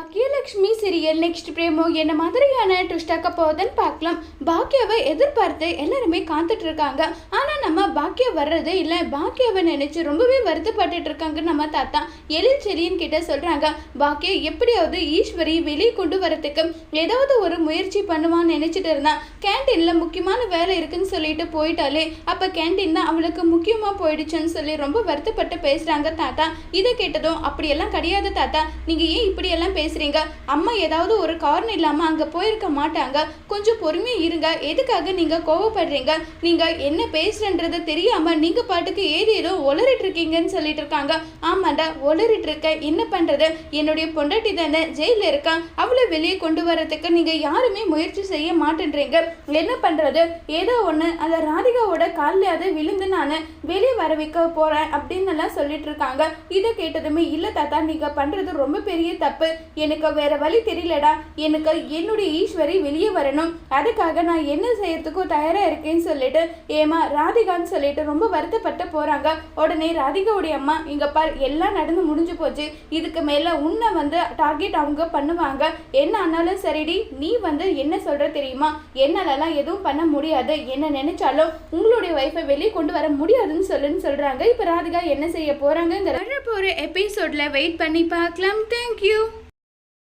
Baakiyalakshmi serial next பிரேமோ என்ன மாதிரியான ட்விஸ்டாக்க போகுதுன்னு பார்க்கலாம். பாக்கியாவை எதிர்பார்த்து எல்லாருமே காத்துட்டு இருக்காங்க. ஆனால் நம்ம பாக்கியா வர்றது இல்லை. பாக்கியாவை நினைச்சு ரொம்பவே வருத்தப்பட்டுட்டு இருக்காங்க நம்ம தாத்தா எழில் செலியன் கிட்ட சொல்றாங்க. பாக்கியா எப்படியாவது ஈஸ்வரி வெளியே கொண்டு வரத்துக்கு ஏதாவது ஒரு முயற்சி பண்ணுவான்னு நினைச்சிட்டு இருந்தான் கேன்டீன்ல முக்கியமான வேலை இருக்குன்னு சொல்லிட்டு போயிட்டாலே அப்ப கேன்டீன் தான் அவளுக்கு முக்கியமா போயிடுச்சுன்னு சொல்லி ரொம்ப வருத்தப்பட்டு பேசுறாங்க தாத்தா. இதை கேட்டதும் அப்படியெல்லாம் கிடையாது தாத்தா. நீங்க ஏன் இப்படியெல்லாம் பேசுறீங்க? அம்மா ஏதாவது ஒரு காரணம் இல்லாம அங்க போயிருக்க மாட்டாங்க. கொஞ்சம் பொறுமையா இருங்க. எதுக்காக நீங்க கோவப்படுறீங்க? நீங்க என்ன பேசுறன்றது தெரியாம நீங்க பாட்டுக்கு ஏது ஏதோ உளறிட்டு இருக்கீங்கன்னு சொல்லிட்டு இருக்காங்க. ஆமாண்டா ஒளரிட்டு இருக்க என்ன பண்றது? என்னுடைய பொண்டாட்டி தானே ஜெயில இருக்கா? அவளை வெளியே கொண்டு வரதுக்கு நீங்க யாருமே முயற்சி செய்ய மாட்டேன்றீங்க. என்ன பண்றது? ஏதோ ஒண்ணு. அந்த ராதிகாவோட காலிலாவது விழுந்து நான் வெளியே வர வைக்க போறேன் அப்படின்னு எல்லாம் சொல்லிட்டு இருக்காங்க. இதை கேட்டதுமே இல்ல தாத்தா நீங்க பண்றது ரொம்ப பெரிய தப்பு. எனக்கு வேற வழி தெரியலடா. எனக்கு என்னுடைய ஈஸ்வரி வெளியே வரணும். அதுக்காக நான் என்ன செய்யறதுக்கும் தயாரா இருக்கேன்னு சொல்லிட்டு ஏமா ராதிகான்னு சொல்லிட்டு ரொம்ப வருத்தப்பட்டு போறாங்க. உடனே ராதிகாவுடைய அம்மா இங்க பார் எல்லாம் நடந்து முடிஞ்சு போச்சு. இதுக்கு மேல உன்னை வந்து டார்கெட் அவங்க பண்ணுவாங்க. என்ன ஆனாலும் சரிடி நீ வந்து என்ன சொல்ற தெரியுமா? என்னாலலாம் எதுவும் பண்ண முடியாது. என்ன நினைச்சாலும் உங்களுடைய ஒய்ஃபை வெளியே கொண்டு வர முடியாதுன்னு சொல்லுன்னு சொல்றாங்க. இப்ப ராதிகா என்ன செய்ய போறாங்கங்கிற போற எபிசோட்ல வெயிட் பண்ணி பார்க்கலாம். தேங்க்யூ